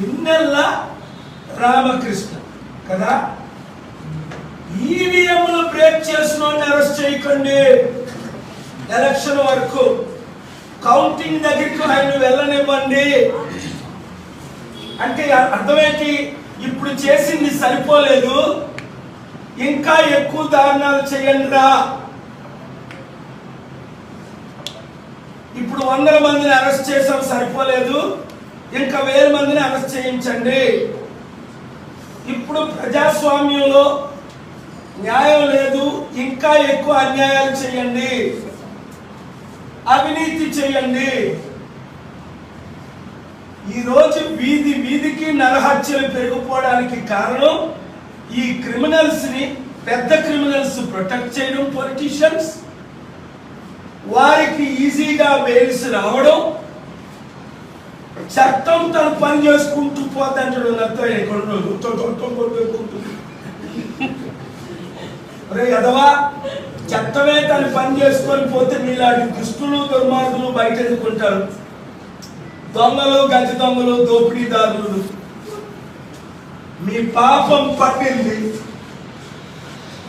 పిన్నెల్ల రామకృష్ణ. కదా? ఈవీఎంలు బ్రేక్ చేసిన అరెస్ట్ చేయకండి. ఎలక్షన్ వరకు కౌంటింగ్ దగ్గరికి ఆయన వెళ్ళనివ్వండి. అంటే అర్థమేంటి? ఇప్పుడు చేసింది సరిపోలేదు. ఇంకా ఎక్కువ దారుణాలు చేయండి రా ఇప్పుడు వందల మందిని అరెస్ట్ చేసాం సరిపోలేదు. ఇంకా వేల మందిని అరెస్ట్ చేయించండి. ఇప్పుడు ప్రజాస్వామ్యంలో న్యాయం లేదు ఇంకా ఎక్కువ అన్యాయాలు చేయండి. అవినీతి చేయండి. ఈ రోజు వీధి వీధికి నరహత్యలు పెరిగిపోవడానికి కారణం ఈ క్రిమినల్స్ని పెద్ద క్రిమినల్స్ ప్రొటెక్ట్ చేయడం పొలిటీషియన్స్. వారికి ఈజీగా బెయిల్స్ రావడం చట్టం తను పని చేసుకుంటూ పోతాంటాడు నాతో ఎక్కడ రే ఎదవా చట్టమే తను పని చేసుకొని పోతే మీలాంటి దుష్టులు దుర్మార్గులు బయట ఎదుర్కొంటారు దొంగలు గజ దొంగలు దోపిడీదారులు మీ పాపం పట్టింది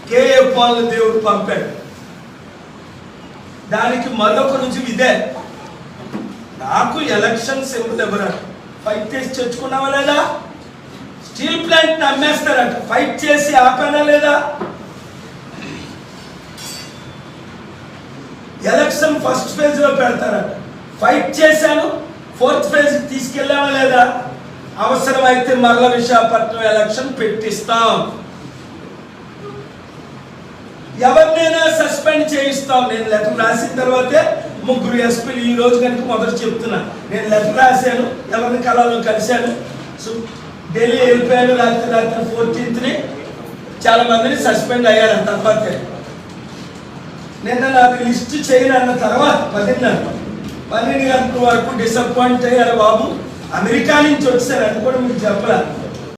కేఏ పాలు దేవుడు పంపాడు దానికి మరొక నుంచి ఇదే నాకు ఎలక్షన్ సింపుల్ ఎవరు? ఫైట్ చేసి తెచ్చుకున్నావా లేదా? స్టీల్ ప్లాంట్ అమ్మేస్తారంట ఫైట్ చేసి ఆపానా లేదా? ఎలక్షన్ ఫస్ట్ ఫేజ్లో పెడతారంట. ఫైట్ చేశాను ఫోర్త్ ఫేజ్ తీసుకెళ్ళావా లేదా? అవసరమైతే మరల విశాఖపట్నం ఎలక్షన్ పెట్టిస్తాం. ఎవరినైనా సస్పెండ్ చేయిస్తాం. నేను లెటర్ రాసిన తర్వాతే ముగ్గురు ఎస్పీలు ఈ రోజు కనుక మొదటి చెప్తున్నా. నేను లెటర్ రాశాను ఎవరిని కళలో కలిశాను. సో ఢిల్లీ వెళ్ళిపోయాను లేకపోతే రాత్రి ఫోర్టీన్త్ని చాలా మందిని సస్పెండ్ అయ్యారు తర్వాతే నిన్న నాకు లిస్ట్ చేయను అన్న తర్వాత పదిన్నర పన్నెండు గంటల వరకు డిసప్పాయింట్ అయ్యారు బాబు. అమెరికా నుంచి వచ్చారు అది కూడా మీకు చెప్పరా